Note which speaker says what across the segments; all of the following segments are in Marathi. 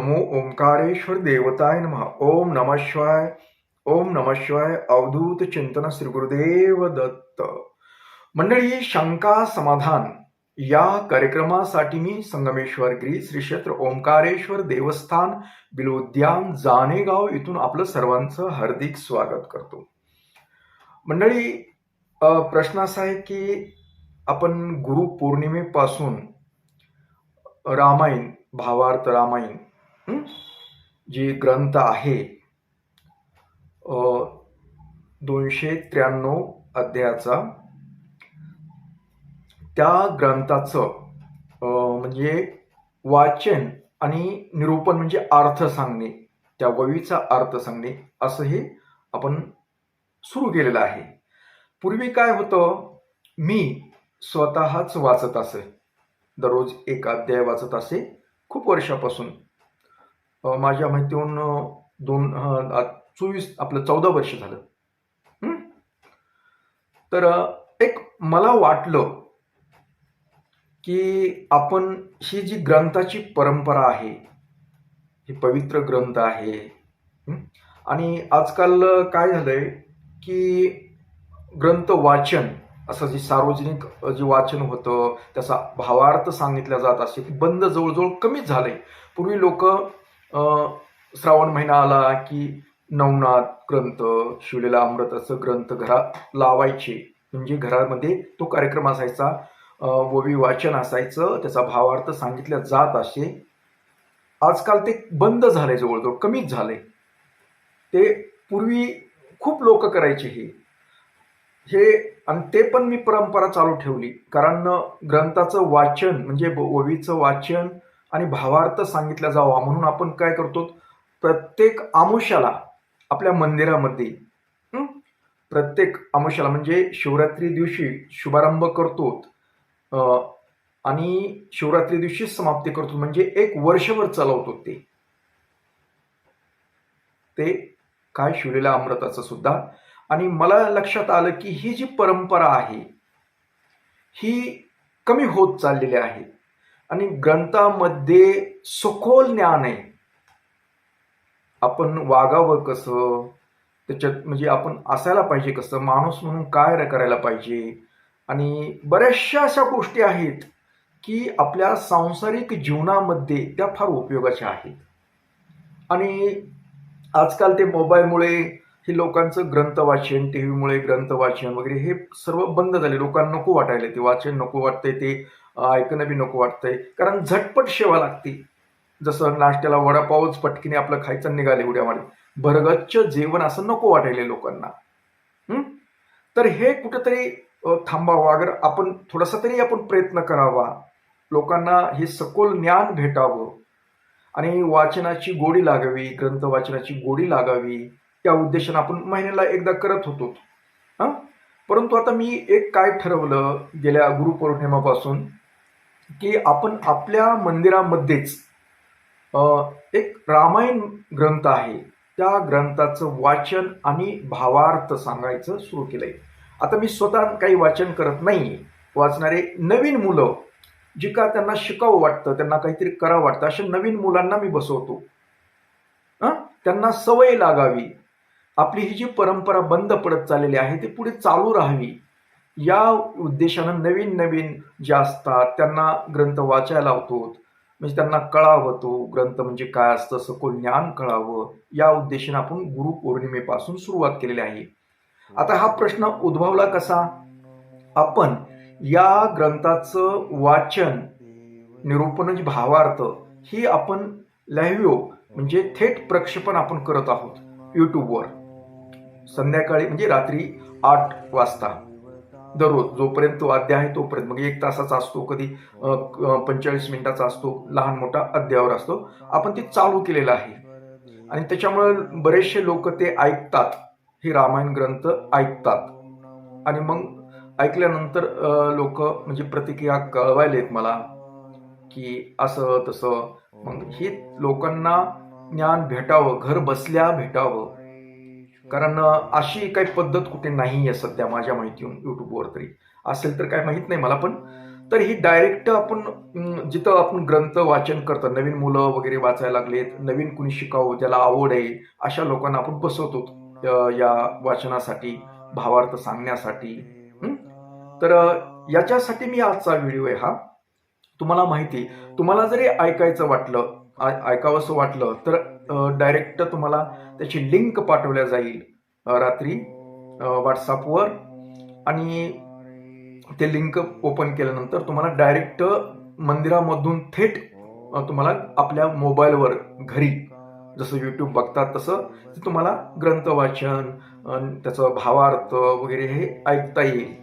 Speaker 1: नमो ओंकारेश्वर देवताय नमः. ओम नम शिवाय ओम नम शिवाय अवधूत चिंतन श्री गुरुदेव दत्त. मंडळी शंका समाधान. या कार्यक्रमासाठी मी संगमेश्वर गिरी श्री क्षेत्र ओंकारेश्वर देवस्थान बिलोद्यान जानेगाव इथून आपलं सर्वांचं हार्दिक स्वागत करतो. मंडळी प्रश्न असा आहे की आपण गुरुपौर्णिमेपासून रामायण भावार्थ रामायण जी ग्रंथ आहे दोनशे त्र्याण्णव अध्यायाचा त्या ग्रंथाचं म्हणजे वाचन आणि निरूपण म्हणजे अर्थ सांगणे त्या ववीचा अर्थ सांगणे असं हे आपण सुरू केलेलं आहे. पूर्वी काय होतं मी स्वतःच वाचत असे. दररोज एक अध्याय वाचत असे खूप वर्षापासून. माझ्या माहितीहून दोन चोवीस आपलं चौदा वर्ष झालं. तर एक मला वाटलं की आपण ही जी ग्रंथाची परंपरा आहे ही पवित्र ग्रंथ आहे आणि आजकाल काय झालंय की ग्रंथ वाचन असं जे सार्वजनिक जे वाचन होतं त्याचा भावार्थ सांगितला जात असे बंद जवळजवळ कमीच झालंय. पूर्वी लोक श्रावण महिना आला की नवनाथ ग्रंथ शिवलेला अमृताचं ग्रंथ घरात लावायचे. म्हणजे घरामध्ये तो कार्यक्रम असायचा. ववी वाचन असायचं. त्याचा भावार्थ सांगितला जात असे. आजकाल ते बंद झालंय जवळजवळ कमीच झालंय. ते पूर्वी खूप लोक करायचे हे. हे आणि ते पण मी परंपरा चालू ठेवली. कारण ग्रंथाचं वाचन म्हणजे ब- वाचन आणि भावार्थ सांगितला जावा म्हणून आपण काय करतो? प्रत्येक आमुष्याला आपल्या मंदिरामध्ये प्रत्येक आमुष्याला म्हणजे शिवरात्री दिवशी शुभारंभ करतो आणि शिवरात्री दिवशी समाप्ती करतो म्हणजे एक वर्षभर चालवतो ते. ते काय शिवलेल्या अमृताचं सुद्धा. आणि मला लक्षात आलं की ही जी परंपरा आहे ही कमी होत चाललेली आहे. आणि ग्रंथामध्ये सखोल ज्ञान. आहे आपण वागावं कसं? त्याच्यात म्हणजे आपण असायला पाहिजे कसं? माणूस म्हणून काय करायला पाहिजे? आणि बऱ्याचशा अशा गोष्टी आहेत की आपल्या सांसारिक जीवनामध्ये त्या फार उपयोगाच्या आहेत. आणि आजकाल ते मोबाईलमुळे हे लोकांचं ग्रंथ वाचन टी व्हीमुळे ग्रंथ वाचन वगैरे हे सर्व बंद झाले. लोकांना नको वाटायला ते वाचन नको वाटतंय ते. ऐकणं बी नको वाटतंय. कारण झटपट सेवा लागते. जसं नाश्त्याला वडापावच पटकीने आपलं खायचं निघाले उड्यामध्ये भरगच्च जेवण असं नको वाटायला लोकांना. तर हे कुठंतरी थांबावं. अगर आपण थोडासा तरी आपण प्रयत्न करावा. लोकांना हे सखोल ज्ञान भेटावं. आणि वाचनाची गोडी लागावी ग्रंथ वाचनाची गोडी लागावी. त्या उद्देशाने आपण महिन्याला एकदा करत होतो. हां? परंतु आता मी एक काय ठरवलं गेल्या गुरुपौर्णिमापासून की आपण आपल्या मंदिरामध्येच एक रामायण ग्रंथ आहे. त्या ग्रंथाचं वाचन आणि भावार्थ सांगायचं सुरू केलंय. आता मी स्वतः काही वाचन करत नाही. वाचणारे नवीन मुलं जी का त्यांना शिकावं वाटतं त्यांना काहीतरी करावं वाटतं अशा नवीन मुलांना मी बसवतो. त्यांना सवय लागावी. आपली ही जी परंपरा बंद पडत चाललेली आहे ती पुढे चालू राहावी. या उद्देशानं नवीन नवीन जे असतात त्यांना ग्रंथ वाचायला लावतो म्हणजे त्यांना कळावं तो ग्रंथ म्हणजे काय असतं सखोल ज्ञान कळावं या उद्देशानं आपण गुरुपौर्णिमेपासून सुरुवात केलेली आहे. आता हा प्रश्न उद्भवला कसा? आपण या ग्रंथाचं वाचन निरूपण म्हणजे भावार्थ ही आपण लाईव्ह म्हणजे थेट प्रक्षेपण आपण करत आहोत यूट्यूबवर संध्याकाळी म्हणजे रात्री आठ वाजता. दररोज जोपर्यंत तो अध्याय आहे तोपर्यंत. मग एक तासाचा असतो कधी पंचेचाळीस मिनिटाचा असतो लहान मोठा अध्यायावर असतो. आपण ते चालू केलेलं आहे. आणि त्याच्यामुळे बरेचसे लोक ते ऐकतात. हे रामायण ग्रंथ ऐकतात. आणि मग ऐकल्यानंतर लोक म्हणजे प्रतिक्रिया कळवायलेत मला की असं तसं. मग हे लोकांना ज्ञान भेटावं घर बसल्या भेटावं. कारण अशी काही पद्धत कुठे नाही आहे सध्या माझ्या माहितीहून यूट्यूबवर तरी. असेल तर काय माहीत नाही मला पण. तर ही डायरेक्ट आपण जिथं आपण ग्रंथ वाचन करतो नवीन मुलं वगैरे वाचायला लागलेत नवीन कुणी शिकावं ज्याला आवड आहे अशा लोकांना आपण बसवतो या वाचनासाठी भावार्थ सांगण्यासाठी. तर याच्यासाठी मी आजचा व्हिडिओ आहे हा. तुम्हाला माहिती तुम्हाला जरी ऐकायचं वाटलं ऐकावंसं वाटलं तर डायरेक्ट तुम्हाला त्याची लिंक पाठवल्या जाईल. रात्री व्हॉट्सअपवर आणि ते लिंक ओपन केल्यानंतर तुम्हाला डायरेक्ट मंदिरामधून थेट तुम्हाला आपल्या मोबाईलवर घरी जसं यूट्यूब बघतात तसं तुम्हाला ग्रंथ वाचन त्याचं भावार्थ वगैरे हे ऐकता येईल.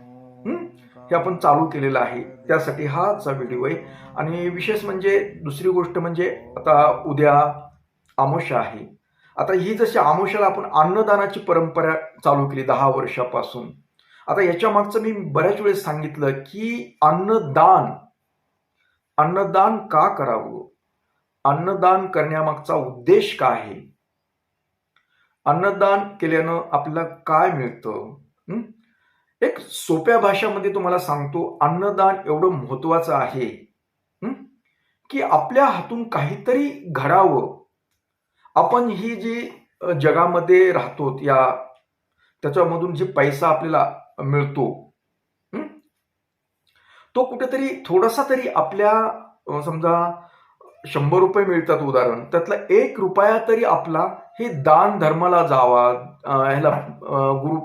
Speaker 1: हे? आपण चालू केलेलं आहे. त्यासाठी हाचा व्हिडिओ आहे. आणि विशेष म्हणजे दुसरी गोष्ट म्हणजे आता उद्या आमोशा आहे. आता ही जशी आमोशाला आपण अन्नदानाची परंपरा चालू केली दहा वर्षापासून आता याच्या मागचं मी बऱ्याच वेळेस सांगितलं की अन्नदान अन्नदान का करावं? अन्नदान करण्यामागचा उद्देश काय आहे? अन्नदान केल्यानं आपल्याला काय मिळतं? एक सोप्या भाषामध्ये तुम्हाला सांगतो अन्नदान एवढं महत्वाचं आहे की आपल्या हातून काहीतरी घडावं. आपण ही जी जगामध्ये राहतो या त्याच्यामधून जे पैसा आपल्याला मिळतो तो कुठेतरी थोडासा तरी आपल्या समजा शंभर रुपये मिळतात उदाहरण त्यातला एक रुपया तरी आपला हे दान धर्माला जावा ह्याला गुरु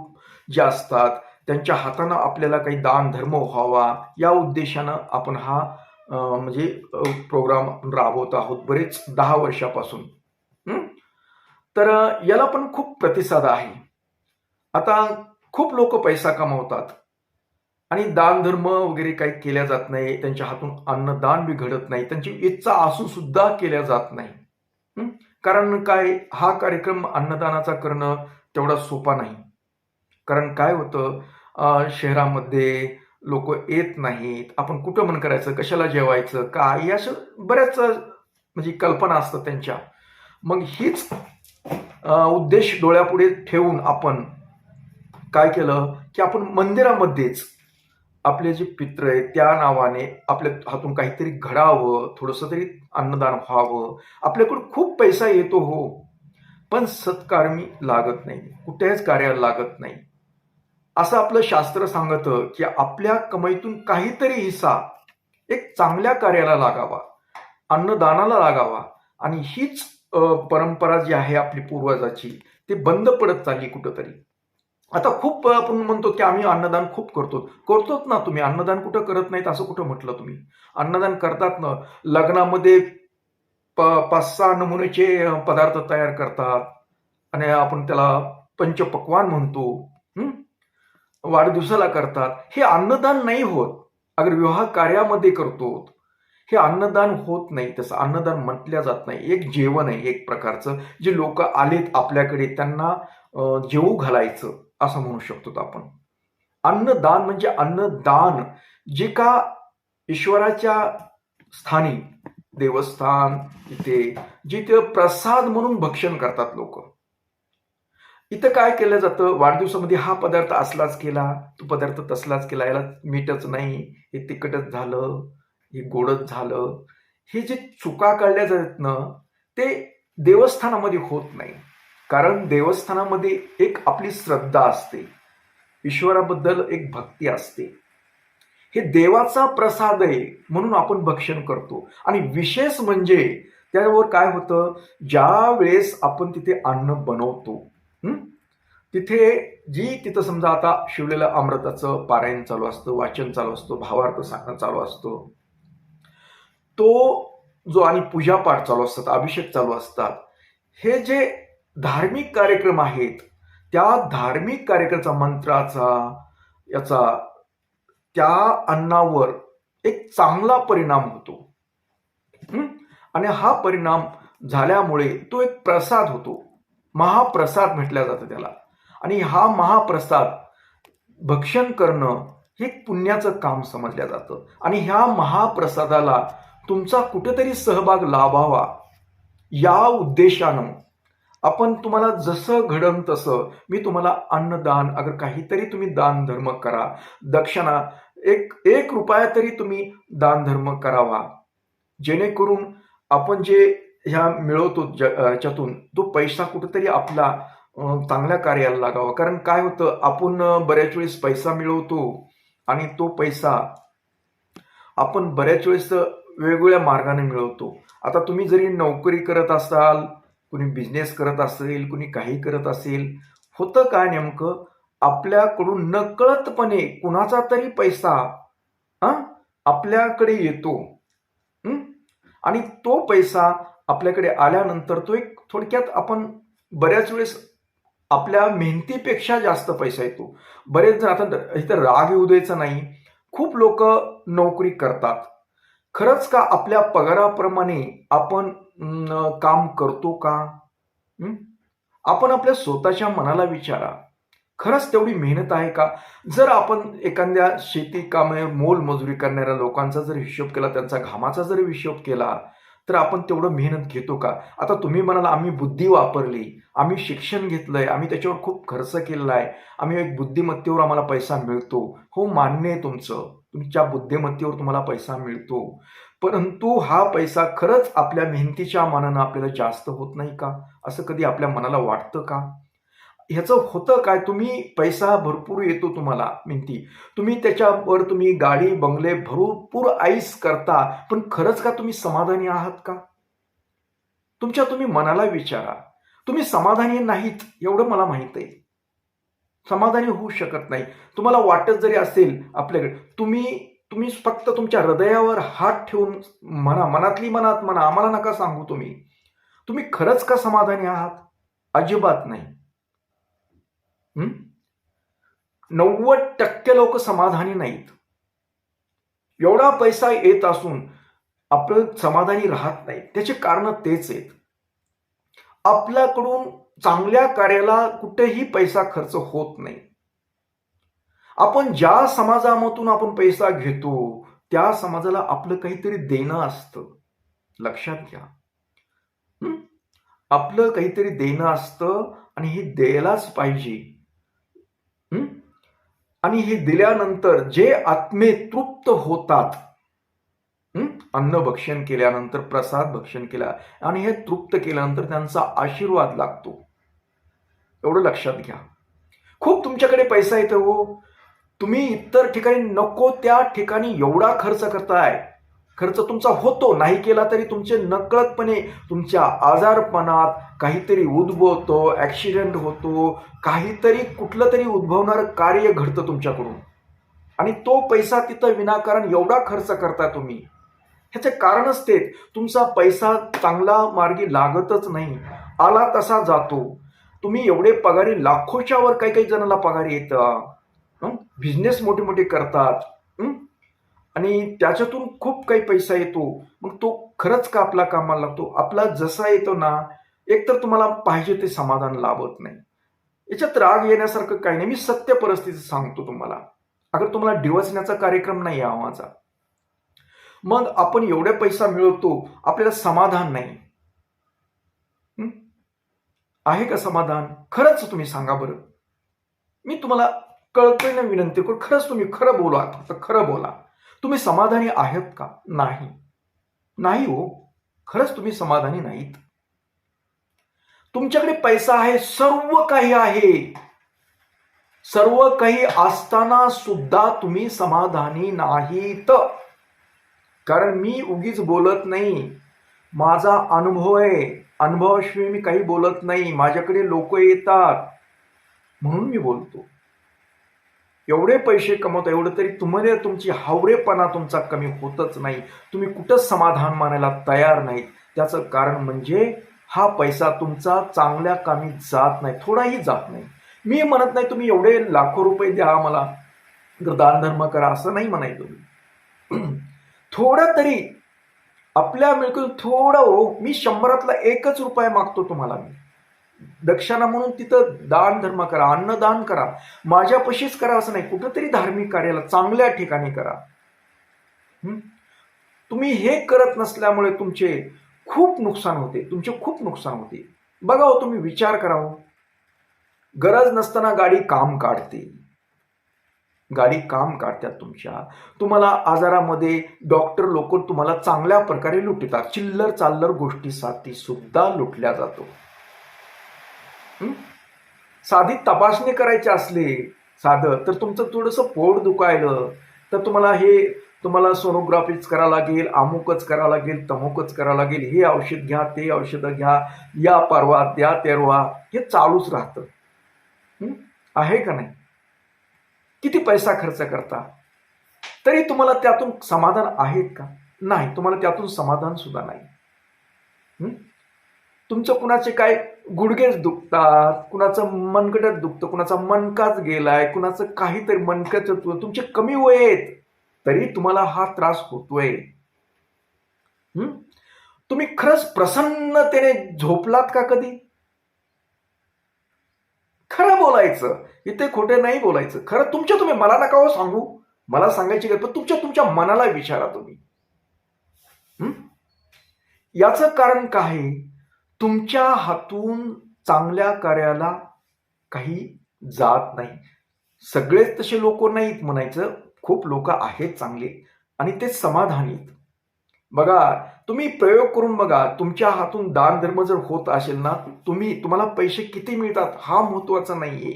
Speaker 1: जे असतात त्यांच्या हातानं आपल्याला काही दान धर्म व्हावा या उद्देशानं आपण हा म्हणजे प्रोग्राम राबवत आहोत बरेच दहा वर्षापासून. तर याला पण खूप प्रतिसाद आहे. आता खूप लोक पैसा कमावतात. आणि दान धर्म वगैरे काही केल्या जात नाही त्यांच्या हातून अन्नदान बी घडत नाही त्यांची इच्छा असून सुद्धा केल्या जात नाही. कारण काय हा कार्यक्रम अन्नदानाचा करणं तेवढा सोपा नाही. कारण काय होतं शहरामध्ये लोक येत नाहीत आपण कुठं मन करायचं कशाला जेवायचं काय या अशा बऱ्याच म्हणजे कल्पना असतात त्यांच्या. मग हीच उद्देश डोळ्यापुढे ठेवून आपण काय केलं? की आपण मंदिरामध्येच आपले जे पित्र आहेत त्या नावाने आपल्या हातून काहीतरी घडावं थोडंसं तरी अन्नदान व्हावं. आपल्याकडून खूप पैसा येतो हो. पण सत्कारमी लागत नाही. कुठल्याच कार्याला लागत नाही. असं आपलं शास्त्र सांगतं की आपल्या कमाईतून काहीतरी हिस्सा एक चांगल्या कार्याला लागावा. अन्नदानाला लागावा. आणि हीच परंपरा जी आहे आपली पूर्वजाची ती बंद पडत चालली कुठंतरी. आता खूप आपण म्हणतो की आम्ही अन्नदान खूप करतो. करतोच ना तुम्ही. अन्नदान कुठं करत नाहीत असं कुठं म्हटलं तुम्ही? अन्नदान करतात ना. लग्नामध्ये प पाच सहा नमुन्याचे पदार्थ तयार करतात. आणि आपण त्याला पंचपक्वान म्हणतो. वाढदिवसाला करतात. हे अन्नदान नाही होत. अगर विवाह कार्यामध्ये करतो हे अन्नदान होत नाही तसं अन्नदान म्हटल्या जात नाही. एक जेवण आहे एक प्रकारचं जे लोक आलेत आपल्याकडे त्यांना जेवू घालायचं असं म्हणू शकतो आपण. अन्नदान म्हणजे अन्नदान जे का ईश्वराच्या स्थानी देवस्थान इथे जिथे प्रसाद म्हणून भक्षण करतात लोक. इथं काय केलं जातं? वाढदिवसामध्ये हा पदार्थ असलाच केला तो पदार्थ तसलाच केला याला मीठच नाही हे तिखटच झालं. हे गोडच झालं हे जे चुका काढल्या जातात ना ते देवस्थानामध्ये होत नाही. कारण देवस्थानामध्ये एक आपली श्रद्धा असते. ईश्वराबद्दल एक भक्ती असते. हे देवाचा प्रसाद आहे म्हणून आपण भक्षण करतो. आणि विशेष म्हणजे त्यावर काय होतं? ज्या वेळेस आपण तिथे अन्न बनवतो तिथे जी तिथं समजा आता शिवलेलं अमृताचं पारायण चालू असतं वाचन चालू असतं भावार्थ सांगणं चालू असतो तो जो आणि पूजापाठ चालू असतात अभिषेक चालू असतात हे जे धार्मिक कार्यक्रम आहेत त्या धार्मिक कार्यक्रमाचा मंत्राचा याचा त्या अन्नावर एक चांगला परिणाम होतो. आणि हा परिणाम झाल्यामुळे तो एक प्रसाद होतो. महाप्रसाद म्हटल्या जातं त्याला. आणि हा महाप्रसाद भक्षण करणं हे पुण्याचं काम समजलं जातं. आणि ह्या महाप्रसादाला तुमचा कुठेतरी सहभाग लाभावा. या उद्देशानं आपण तुम्हाला जसं घडन तसं मी तुम्हाला अन्नदान अगर काहीतरी तुम्ही दान धर्म करा. दक्षिणा एक एक रुपया तरी तुम्ही दानधर्म करावा. जेणेकरून आपण जे ह्या मिळवतो ज याच्यातून तो पैसा कुठेतरी आपला चांगल्या कार्याला लागावा. कारण काय होतं आपण बऱ्याच वेळेस पैसा मिळवतो आणि तो पैसा आपण बऱ्याच वेळेस वेगवेगळ्या मार्गाने मिळवतो. आता तुम्ही जरी नोकरी करत असाल कुणी बिझनेस करत असेल कुणी काही करत असेल होतं काय नेमकं? आपल्याकडून नकळतपणे कुणाचा तरी पैसा हा आपल्याकडे येतो. आणि तो पैसा आपल्याकडे आल्यानंतर तो एक थोडक्यात आपण बऱ्याच वेळेस आपल्या मेहनतीपेक्षा जास्त पैसा येतो. बरेच जण आता इथं राग येऊ द्यायचा नाही. खूप लोक नोकरी करतात. खरंच का आपल्या पगाराप्रमाणे आपण काम करतो का? आपण आपल्या स्वतःच्या मनाला विचारा. खरंच तेवढी मेहनत आहे का? जर आपण एखाद्या शेती कामे मोलमजुरी करणाऱ्या लोकांचा जर हिशोब केला त्यांचा घामाचा जर हिशोब केला तर आपण तेवढं मेहनत घेतो का? आता तुम्ही म्हणाला आम्ही बुद्धी वापरली आम्ही शिक्षण घेतलं आहे आम्ही त्याच्यावर खूप खर्च केलेला आहे आम्ही एक बुद्धिमत्तेवर आम्हाला पैसा मिळतो. हो मान्य आहे तुमचं. तुमच्या बुद्धिमत्तेवर तुम्हाला पैसा मिळतो. परंतु हा पैसा खरंच आपल्या मेहनतीच्या मानानं आपल्याला जास्त होत नाही का? असं कधी आपल्या मनाला वाटतं का? ह्याचं होतं काय? तुम्ही पैसा भरपूर येतो तुम्हाला मेहनती तुम्ही त्याच्यावर तुम्ही गाडी बंगले भरपूर आईस करता पण खरंच का तुम्ही समाधानी आहात का? तुमच्या तुम्ही मनाला विचारा. तुम्ही समाधानी नाहीत एवढं मला माहीत आहे. समाधानी होऊ शकत नाही. तुम्हाला वाटत जरी असेल आपल्याकडे तुम्ही तुम्ही फक्त तुमच्या हृदयावर हात ठेवून म्हणा मनातली मनात म्हणा आम्हाला नका सांगू तुम्ही. तुम्ही खरंच का समाधानी आहात? अजिबात नाही. नव्वद टक्के लोक समाधानी नाहीत. एवढा पैसा येत असून आपलं समाधानी राहत नाही. त्याचे कारण तेच आहेत. आपल्याकडून चांगल्या कार्याला कुठेही पैसा खर्च होत नाही. आपण ज्या समाजामधून आपण पैसा घेतो त्या समाजाला आपलं काहीतरी देणं असतं. लक्षात घ्या. आपलं काहीतरी देणं असतं आणि हे द्यायलाच पाहिजे. आणि हे दिल्यानंतर जे आत्मे तृप्त होतात अन्न भक्षण केल्यानंतर प्रसाद भक्षण केला आणि हे तृप्त केल्यानंतर त्यांचा आशीर्वाद लागतो. एवढं लक्षात घ्या. खूप तुमच्याकडे पैसा येतो हो. तुम्ही इतर ठिकाणी नको त्या ठिकाणी एवढा खर्च करताय. खर्च तुमचा होतो नाही केला तरी तुमचे नकळतपणे तुमच्या आजारपणात काहीतरी उद्भवतो ॲक्सिडेंट होतो काहीतरी कुठलं तरी उद्भवणारं कार्य घडतं तुमच्याकडून. आणि तो पैसा तिथं विनाकारण एवढा खर्च करता तुम्ही. ह्याचे कारणच ते तुमचा पैसा चांगला मार्गी लागतच नाही आला तसा जातो. तुम्ही एवढे पगारी लाखोच्या वर काही काही जणांना पगार येतं. बिझनेस मोठे मोठे करतात. आणि त्याच्यातून खूप काही पैसा येतो. मग तो खरंच का आपला कामाला लागतो? आपला जसा येतो ना एकतर तुम्हाला पाहिजे ते समाधान लाभत नाही. याच्यात राग येण्यासारखं काही नाही. मी सत्य परिस्थिती सांगतो तुम्हाला. अगर तुम्हाला डिवसण्याचा कार्यक्रम नाही आहे माझा मग आपण एवढ्या पैसा मिळवतो आपल्याला समाधान नाही. आहे का समाधान? खरंच तुम्ही सांगा बरं. मी तुम्हाला कळकळीनं ना विनंती करू खरंच तुम्ही खरं बोला फक्त खरं बोला. तुम्ही समाधानी आहेत का? नाही. नाही हो खरंच तुम्ही समाधानी नाहीत. तुमच्याकडे पैसा आहे सर्व काही आहे. सर्व काही असताना सुद्धा तुम्ही समाधानी नाहीत. कारण मी उगीच बोलत नाही. माझा अनुभव आहे. अनुभवाशिवाय मी काही बोलत नाही. माझ्याकडे लोक येतात. म्हणून मी बोलतो. एवढे पैसे कमवता एवढं तरी तुम्हाला तुमची हावरेपणा तुमचा कमी होतच नाही. तुम्ही कुठंच समाधान मानायला तयार नाहीत. त्याचं कारण म्हणजे हा पैसा तुमचा चांगल्या कामी जात नाही थोडाही जात नाही. मी म्हणत नाही तुम्ही एवढे लाखो रुपये द्या मला दानधर्म करा असं नाही म्हणायचं तुम्ही. थोडं तरी आपल्या मिळकून थोडं हो मी शंभरातला एकच रुपया मागतो तुम्हाला मी. दक्षिणा म्हणून तिथं दान धर्म करा अन्नदान करा. माझ्यापाशीच करा असं नाही कुठंतरी धार्मिक कार्याला चांगल्या ठिकाणी करा. तुम्ही हे करत नसल्यामुळे तुमचे खूप नुकसान होते तुमचे खूप नुकसान होते. बघा हो तुम्ही विचार करा हो. गरज नसताना गाडी काम काढते. गाडी काम काढतात तुमच्या. तुम्हाला आजारामध्ये डॉक्टर लोक तुम्हाला चांगल्या प्रकारे लुटतात. चिल्लर चाल्लर गोष्टीसाठी सुद्धा लुटल्या जातो. साधी तपासणी करायची असली साधं तर तुमचं थोडंसं पोट दुखायलं. तर तुम्हाला हे तुम्हाला सोनोग्राफीच करावं लागेल अमुकच करावं लागेल तमुकच करावं लागेल. हे औषध घ्या ते औषधं घ्या या परवा त्या तेरवा हे चालूच राहतं. आहे का नाही? किती पैसा खर्च करता? तरी तुम्हाला त्यातून समाधान आहेत का? नाही तुम्हाला त्यातून समाधान सुद्धा नाही. तुमचं कुणाचे काय गुडघेच दुखतात कुणाचं मनगटच दुखतं कुणाचा मनकाच गेलाय कुणाचं काहीतरी मनकच तुमचे कमी वय आहेत तरी तुम्हाला हा त्रास होतोय. तुम्ही खरंच प्रसन्नतेने झोपलात का कधी? खरं बोलायचं इथे खोटे नाही बोलायचं. खरं तुमच्या तुम्ही मला नका हो सांगू. मला सांगायची गरज पण तुमच्या तुमच्या मनाला विचारा तुम्ही. याचं कारण काय? तुमच्या हातून चांगल्या कार्याला काही जात नाही. सगळेच तसे लोक नाहीत म्हणायचं. खूप लोक आहेत चांगले आणि ते समाधानीत बघा तुम्ही प्रयोग करून बघा तुमच्या हातून दान धर्म जर होत असेल ना तुम्ही तुम्हाला पैसे किती मिळतात हा महत्त्वाचा नाहीये.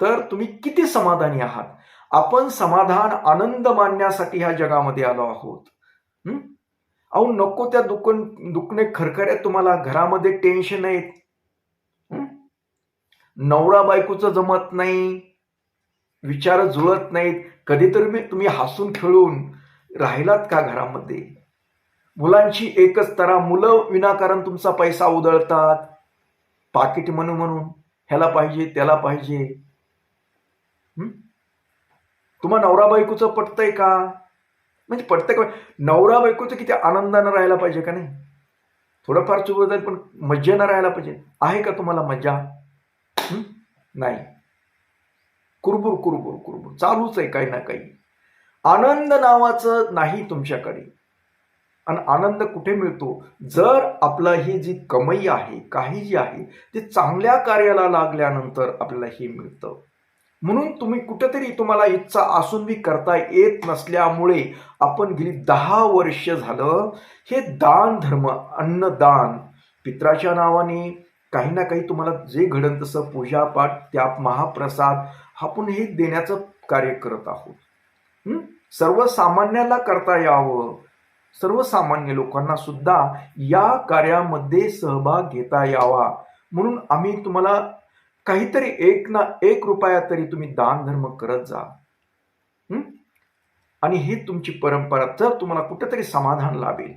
Speaker 1: तर तुम्ही किती समाधानी आहात? आपण समाधान आनंद मानण्यासाठी ह्या जगामध्ये आलो आहोत. अहो नको त्या दुकन दुखणे खरखऱ्या तुम्हाला. घरामध्ये टेन्शन आहेत. नवरा बायकोचं जमत नाही. विचार जुळत नाहीत. कधीतरी मी तुम्ही हसून खेळून राहिलात का घरामध्ये? मुलांची एकच तरा मुलं विनाकारण तुमचा पैसा उधळतात. पाकिट म्हणून म्हणून. ह्याला पाहिजे त्याला पाहिजे. तुम्हाला तुम्हा नवरा बायकोचं पटतंय का? म्हणजे प्रत्येक का नवरा बायकोचं किती आनंदानं राहायला पाहिजे का नाही? थोडंफार चुकत जाईल पण मज्जेनं राहायला पाहिजे. आहे का तुम्हाला मज्जा? नाही. कुरबुर कुरबुर कुरबुर. चालूच आहे काही ना काही. आनंद नावाचं नाही तुमच्याकडे. आणि आनंद कुठे मिळतो? जर आपला ही जी कमाई आहे काही जी आहे ती चांगल्या कार्याला लागल्यानंतर आपल्याला हे मिळतं. म्हणून तुम्ही कुठेतरी तुम्हाला इच्छा असून बी करता येत नसल्यामुळे आपण गेली दहा वर्ष झालं हे दान धर्म अन्नदान पित्राच्या नावाने काही ना काही तुम्हाला जे घडन तसं पूजापाठ त्या महाप्रसाद आपण हे देण्याचं कार्य करत आहोत. सर्वसामान्याला करता यावं. सर्वसामान्य लोकांना सुद्धा या कार्यामध्ये सहभाग घेता यावा. म्हणून आम्ही तुम्हाला काहीतरी एक ना एक रुपया तरी तुम्ही दान धर्म करत जा. आणि ही तुमची परंपरा जर तुम्हाला कुठेतरी समाधान लाभेल.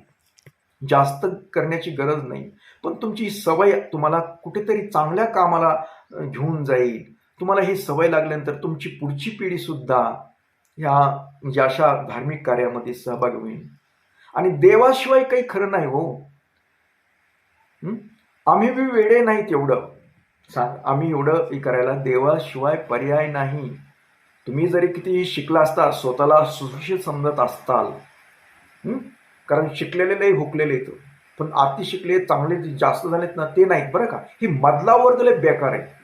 Speaker 1: जास्त करण्याची गरज नाही. पण तुमची सवय तुम्हाला कुठेतरी चांगल्या कामाला घेऊन जाईल. तुम्हाला ही सवय लागल्यानंतर तुमची पुढची पिढी सुद्धा ह्या म्हणजे अशा धार्मिक कार्यामध्ये सहभागी होईल. आणि देवाशिवाय काही खरं नाही हो? आम्ही बी वेडे नाहीत एवढं. सांग आम्ही एवढं हे करायला देवाशिवाय पर्याय नाही. तुम्ही जरी किती शिकला असता स्वतःला सुशिक्षित समजत असताल कारण शिकलेले नाही हुकलेले आहेत. पण अति शिकले चांगले जे जास्त झालेत ना ते नाहीत बरं का? ही मधला वर्ग लय बेकार आहे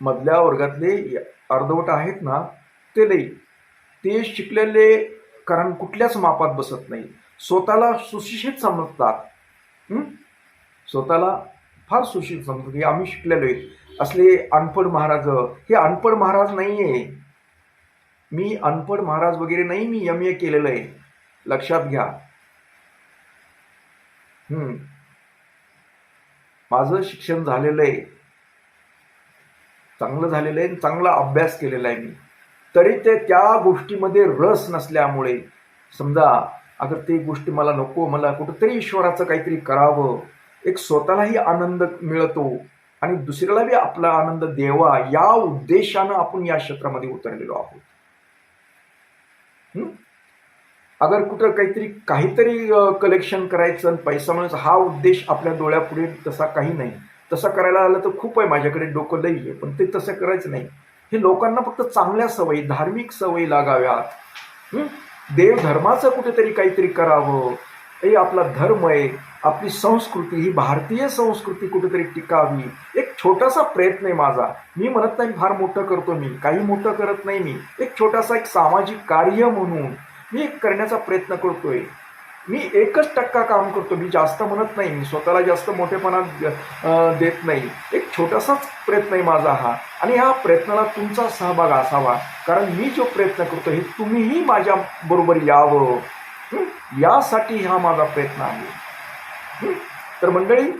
Speaker 1: मधल्या वर्गातले अर्धवट आहेत ना ते लई ते शिकलेले कारण कुठल्याच मापात बसत नाही स्वतःला सुशिक्षित समजतात. स्वतःला फार सुशील संस्कृती की आम्ही शिकलेलो आहे असले अनपड महाराज हे अनपड महाराज नाही आहे मी अनपड महाराज वगैरे नाही मी एम ए केलेलं आहे. लक्षात घ्या. हम्म. माझं शिक्षण झालेलं आहे. चांगलं झालेलं आहे आणि चांगला अभ्यास केलेला आहे मी. तरी ते त्या गोष्टीमध्ये रस नसल्यामुळे समजा अगर ते गोष्टी मला नको मला कुठंतरी ईश्वराचं काहीतरी करावं एक स्वतःलाही आनंद मिळतो आणि दुसऱ्याला बी आपला आनंद द्यावा या उद्देशानं आपण या क्षेत्रामध्ये उतरलेलो आहोत. अगर कुठं काहीतरी काहीतरी कलेक्शन करायचं आणि पैसा मिळायचा हा उद्देश आपल्या डोळ्यापुढे तसा काही नाही. तसं करायला आलं तर खूप आहे माझ्याकडे डोकं लई आहे पण ते तसं करायचं नाही. हे लोकांना फक्त चांगल्या सवयी धार्मिक सवयी लागाव्यात. देवधर्माचं देव धर्माचं कुठेतरी काहीतरी करावं. हे आपला धर्म आहे. आपली संस्कृती ही भारतीय संस्कृती कुठेतरी टिकावी. एक छोटासा प्रयत्न आहे माझा. मी म्हणत नाही फार मोठं करतो मी काही मोठं करत नाही मी. एक छोटासा एक सामाजिक कार्य म्हणून मी एक करण्याचा प्रयत्न करतोय. मी एकच टक्का काम करतो मी जास्त म्हणत नाही मी स्वतःला जास्त मोठेपणा देत नाही. एक छोटासाच प्रयत्न आहे माझा हा. आणि ह्या प्रयत्नाला तुमचा सहभाग असावा. कारण मी जो प्रयत्न करतो हे तुम्हीही माझ्या बरोबर यावं. यासाठी हा माझा प्रयत्न आहे. तर मंडळी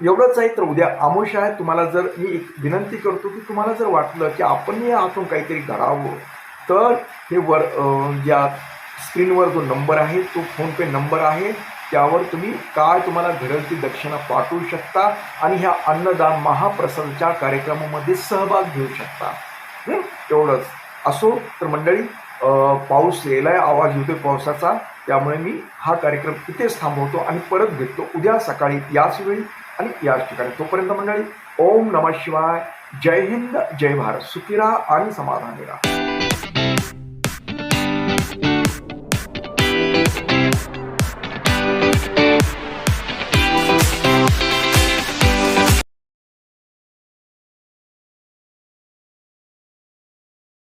Speaker 1: एवढंच आहे. तर उद्या आमोश आहे. तुम्हाला जर मी एक विनंती करतो की तुम्हाला जर वाटलं की आपण या हातून काहीतरी घडावं तर हे वर ज्या या स्क्रीनवर जो नंबर आहे तो फोनपे नंबर आहे. त्यावर तुम्ही काय तुम्हाला घडेल ती दक्षिणा पाठवू शकता आणि ह्या अन्नदान महाप्रसंगच्या कार्यक्रमामध्ये सहभाग घेऊ शकता. एवढंच. असो तर मंडळी पाऊस यायला आवाज येतोय पावसाचा. त्यामुळे मी हा कार्यक्रम इथेच थांबवतो आणि परत भेटतो उद्या सकाळी याच वेळी आणि याच ठिकाणी. तोपर्यंत मंडळी ओम नमः शिवाय. जय हिंद जय भारत. सुखी राहा आणि समाधानी राहा.